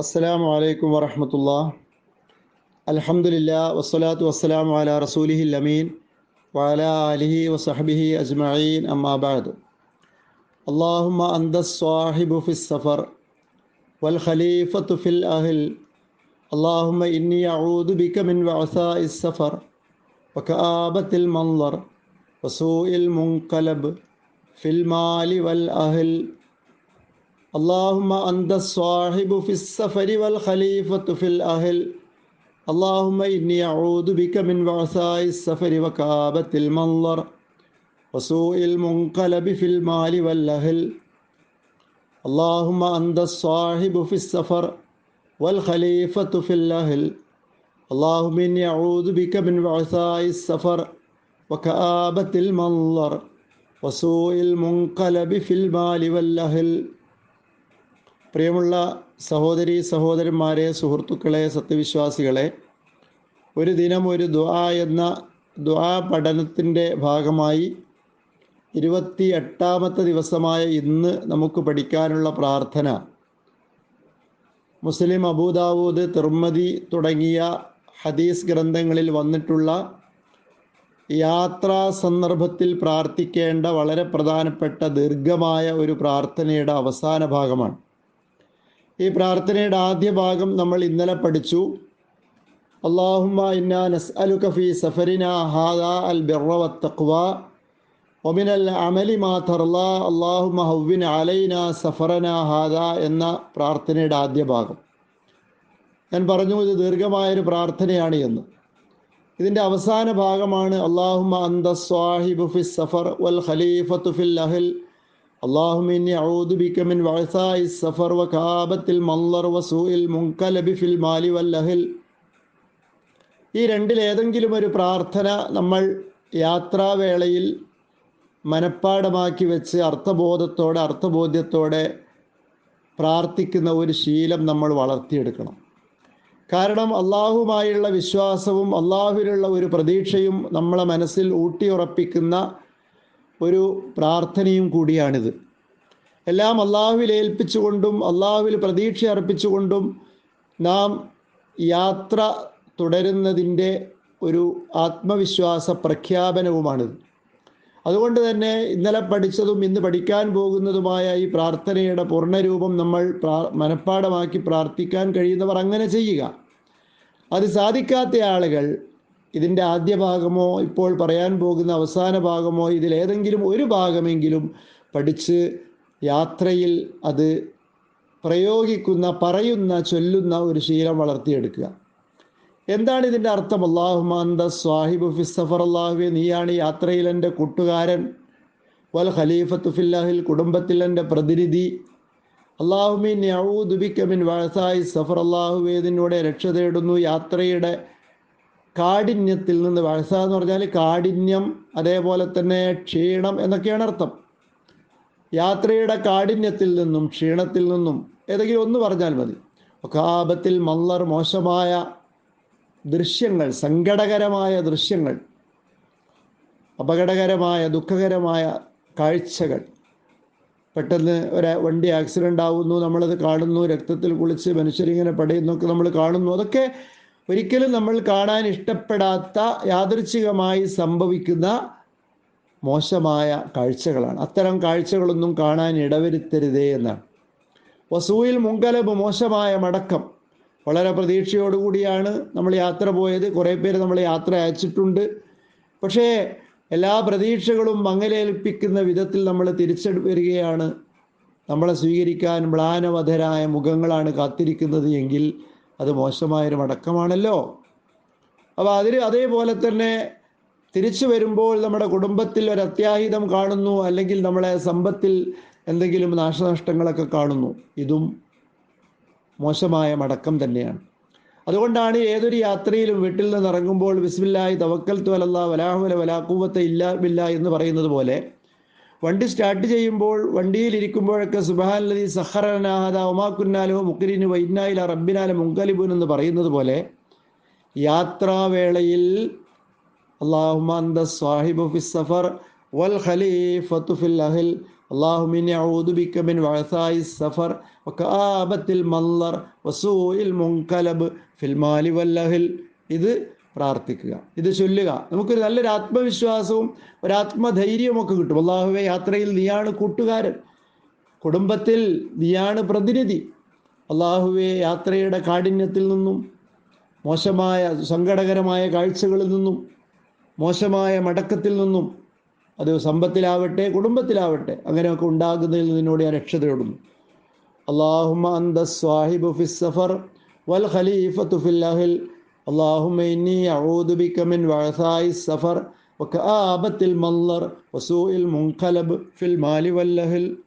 അസ്സലാമു അലൈക്കും വറഹമത്തുള്ള അൽഹംദുലില്ലാ വസ്സലാത്തു വസ്സലാമു അലാ റസൂലിഹിൽ അമീൻ വഅല ആലിഹി വസഹബിഹി അജ്മഈൻ അമ്മാ ബഅദ് അല്ലാഹുമ്മ അന്ത സ്വാഹിബു ഫിസ് സഫർ വൽ ഖലീഫത്തു ഫിൽ അഹ്ൽ اللهم إني أعوذ بك من وعثاء السفر وكآبة المنظر وسوء المنقلب في المال والأهل اللهم أنت الصاحب في السفر والخليفة في الأهل. اللهم إني أعوذ بك من وعثاء السفر وكآبة المنظر وسوء المنقلب في المال والأهل. اللهم أنت الصاحب في السفر والخليفة في الأهل. اللهم إني أعوذ بك من وعثاء السفر وكآبة المنظر وسوء المنقلب في المال والأهل. പ്രിയമുള്ള സഹോദരി സഹോദരന്മാരെ സുഹൃത്തുക്കളെ സത്യവിശ്വാസികളെ ഒരു ദിനം ഒരു ദുആ എന്ന ദുആ പഠനത്തിന്റെ ഭാഗമായി ഇരുപത്തി എട്ടാമത്തെ ദിവസമായ ഇന്ന് നമുക്ക് പഠിക്കാനുള്ള പ്രാർത്ഥന. മുസ്ലിം അബൂദാവൂദ് തിർമതി തുടങ്ങിയ ഹദീസ് ഗ്രന്ഥങ്ങളിൽ വന്നിട്ടുള്ള യാത്രാ സന്ദർഭത്തിൽ പ്രാർത്ഥിക്കേണ്ട വളരെ പ്രധാനപ്പെട്ട ദീർഘമായ ഒരു പ്രാർത്ഥനയുടെ അവസാന ഭാഗമാണ്. ഈ പ്രാർത്ഥനയുടെ ആദ്യ ഭാഗം നമ്മൾ ഇന്നലെ പഠിച്ചു. അള്ളാഹുമ്മ അൽ ബിർറ വത്തഖ്വ മാ എന്ന പ്രാർത്ഥനയുടെ ആദ്യ ഭാഗം. ഞാൻ പറഞ്ഞു ഇത് ദീർഘമായൊരു പ്രാർത്ഥനയാണ് എന്ന്. ഇതിന്റെ അവസാന ഭാഗമാണ് അള്ളാഹുമ്മ അന്ത സ്വാഹിബു ഫി സഫർ വൽ ഖലീഫത്തു ഫിൽ അഹിൽ اللهم إني أعوذ بك من وعثاء السفر وكآبة المنظر وسوء المنقلب في المال والأهل ഈ രണ്ടിൽ ഏതെങ്കിലും ഒരു പ്രാർത്ഥന നമ്മൾ യാത്രാവേളയിൽ മനഃപ്പാടമാക്കി വെച്ച് അർത്ഥബോധത്തോടെ അർത്ഥബോധ്യത്തോടെ പ്രാർത്ഥിക്കുന്ന ഒരു ശീലം നമ്മൾ വളർത്തിയെടുക്കണം കാരണം അള്ളാഹുമായുള്ള വിശ്വാസവും അള്ളാഹുവിലുള്ള ഒരു പ്രതീക്ഷയും നമ്മളെ മനസ്സിൽ ഊട്ടിയുറപ്പിക്കുന്ന ഒരു പ്രാർത്ഥനയും കൂടിയാണിത്. എല്ലാം അള്ളാഹുവിൽ ഏൽപ്പിച്ചുകൊണ്ടും അള്ളാഹുവിൽ പ്രതീക്ഷ അർപ്പിച്ചുകൊണ്ടും നാം യാത്ര തുടരുന്നതിന്റെ ഒരു ആത്മവിശ്വാസ പ്രഖ്യാപനവുമാണിത്. അതുകൊണ്ട് തന്നെ ഇന്നലെ പഠിച്ചതും ഇന്ന് പഠിക്കാൻ പോകുന്നതുമായ ഈ പ്രാർത്ഥനയുടെ പൂർണരൂപം നമ്മൾ മനഃപ്പാടമാക്കി പ്രാർത്ഥിക്കാൻ കഴിയുന്നവർ അങ്ങനെ ചെയ്യുക. അത് സാധിക്കാത്ത ആളുകൾ ഇതിന്റെ ആദ്യ ഭാഗമോ ഇപ്പോൾ പറയാൻ പോകുന്ന അവസാന ഭാഗമോ ഇതിലേതെങ്കിലും ഒരു ഭാഗമെങ്കിലും പഠിച്ച് യാത്രയിൽ അത് പ്രയോഗിക്കുന്ന പറയുന്ന ചൊല്ലുന്ന ഒരു ശീലം വളർത്തിയെടുക്കുക. എന്താണ് ഇതിന്റെ അർത്ഥം? അള്ളാഹുമാന്ത സ്വാഹിബ് ഫിസഫർ അള്ളാഹുവെ നീയാണ് യാത്രയിൽ എന്റെ കൂട്ടുകാരൻ. വൽ ഖലീഫത്ത് ഫില്ലാഹിൽ കുടുംബത്തിൽ എന്റെ പ്രതിനിധി. അള്ളാഹുമീൻ യൗദുബിക്കമിൻ വഴസായി സഫർ ഇതിനൂടെ രക്ഷ തേടുന്നു. യാത്രയുടെ കാഠിന്യത്തിൽ നിന്ന് വഴസ എന്ന് പറഞ്ഞാൽ കാഠിന്യം അതേപോലെ തന്നെ ക്ഷീണം എന്നൊക്കെയാണ് അർത്ഥം. യാത്രയുടെ കാഠിന്യത്തിൽ നിന്നും ക്ഷീണത്തിൽ നിന്നും ഏതെങ്കിലും ഒന്ന് പറഞ്ഞാൽ മതി. ഒക്കാപത്തിൽ മല്ലർ മോശമായ ദൃശ്യങ്ങൾ സങ്കടകരമായ ദൃശ്യങ്ങൾ അപകടകരമായ ദുഃഖകരമായ കാഴ്ചകൾ. പെട്ടെന്ന് ഒരു വണ്ടി ആക്സിഡന്റ് ആവുന്നു നമ്മളത് കാണുന്നു രക്തത്തിൽ കുളിച്ച് മനുഷ്യരിങ്ങനെ പടയുന്നൊക്കെ നമ്മൾ കാണുന്നു. അതൊക്കെ ഒരിക്കലും നമ്മൾ കാണാൻ ഇഷ്ടപ്പെടാത്ത യാദൃച്ഛികമായി സംഭവിക്കുന്ന മോശമായ കാഴ്ചകളാണ്. അത്തരം കാഴ്ചകളൊന്നും കാണാൻ ഇടവരുത്തരുതേ എന്നാണ്. വസൂയിൽ മുങ്കലബ് മോശമായ മടക്കം. വളരെ പ്രതീക്ഷയോടുകൂടിയാണ് നമ്മൾ യാത്ര പോയത്. കുറേ പേര് നമ്മൾ യാത്ര അയച്ചിട്ടുണ്ട്. പക്ഷേ എല്ലാ പ്രതീക്ഷകളും മങ്ങലേൽപ്പിക്കുന്ന വിധത്തിൽ നമ്മൾ തിരിച്ചു നമ്മളെ സ്വീകരിക്കാൻ മ്ലാനവധരായ മുഖങ്ങളാണ് കാത്തിരിക്കുന്നത് എങ്കിൽ അത് മോശമായൊരു മടക്കമാണല്ലോ. അപ്പോൾ അതിൽ അതേപോലെ തന്നെ തിരിച്ചു വരുമ്പോൾ നമ്മുടെ കുടുംബത്തിൽ ഒരു അത്യാഹിതം കാണുന്നു അല്ലെങ്കിൽ നമ്മളെ സമ്പത്തിൽ എന്തെങ്കിലും നാശനഷ്ടങ്ങളൊക്കെ കാണുന്നു. ഇതും മോശമായ മടക്കം തന്നെയാണ്. അതുകൊണ്ടാണ് ഏതൊരു യാത്രയിലും വീട്ടിൽ നിന്ന് ഇറങ്ങുമ്പോൾ ബിസ്മില്ലായി തവക്കൽ തോലല്ല വലാഹുല വലാക്കൂവത്തെ ഇല്ല എന്ന് പറയുന്നത് പോലെ വണ്ടി സ്റ്റാർട്ട് ചെയ്യുമ്പോൾ വണ്ടിയിൽ ഇരിക്കുമ്പോഴൊക്കെ സുബഹാനലതി സഹറനാഹദ ഒമാക്കുന്നാലോ മുക്കരിന് വൈനായില റബ്ബിനാല മുങ്കലിബുൻ എന്ന് പറയുന്നത് പോലെ യാത്രാവേളയിൽ അള്ളാഹുമാന്ത ഫി സഫർ വൽ ഫിൽ സഫർ. മല്ലർ ഇത് പ്രാർത്ഥിക്കുക. ഇത് ചൊല്ലുക. നമുക്കൊരു നല്ലൊരു ആത്മവിശ്വാസവും ഒരു ആത്മധൈര്യവും ഒക്കെ കിട്ടും. അള്ളാഹുവെ യാത്രയിൽ നീയാണ് കൂട്ടുകാരൻ. കുടുംബത്തിൽ നീയാണ് പ്രതിനിധി. അള്ളാഹുവെ യാത്രയുടെ കാഠിന്യത്തിൽ നിന്നും മോശമായ സങ്കടകരമായ കാഴ്ചകളിൽ നിന്നും മോശമായ മടക്കത്തിൽ നിന്നും അത് സമ്പത്തിലാവട്ടെ കുടുംബത്തിലാവട്ടെ അങ്ങനെയൊക്കെ ഉണ്ടാകുന്നതിൽ നിന്നോട് ഞാൻ രക്ഷ തേടുന്നു. അള്ളാഹുമ അന്ത സ്വാഹിബു ഫിസ് സഫർ വൽ ഖലീഫത്തു ഫിൽ اللهم إني أعوذ بك من وعثاء السفر وكآبة المنظر وسوء المنقلب في المال والأهل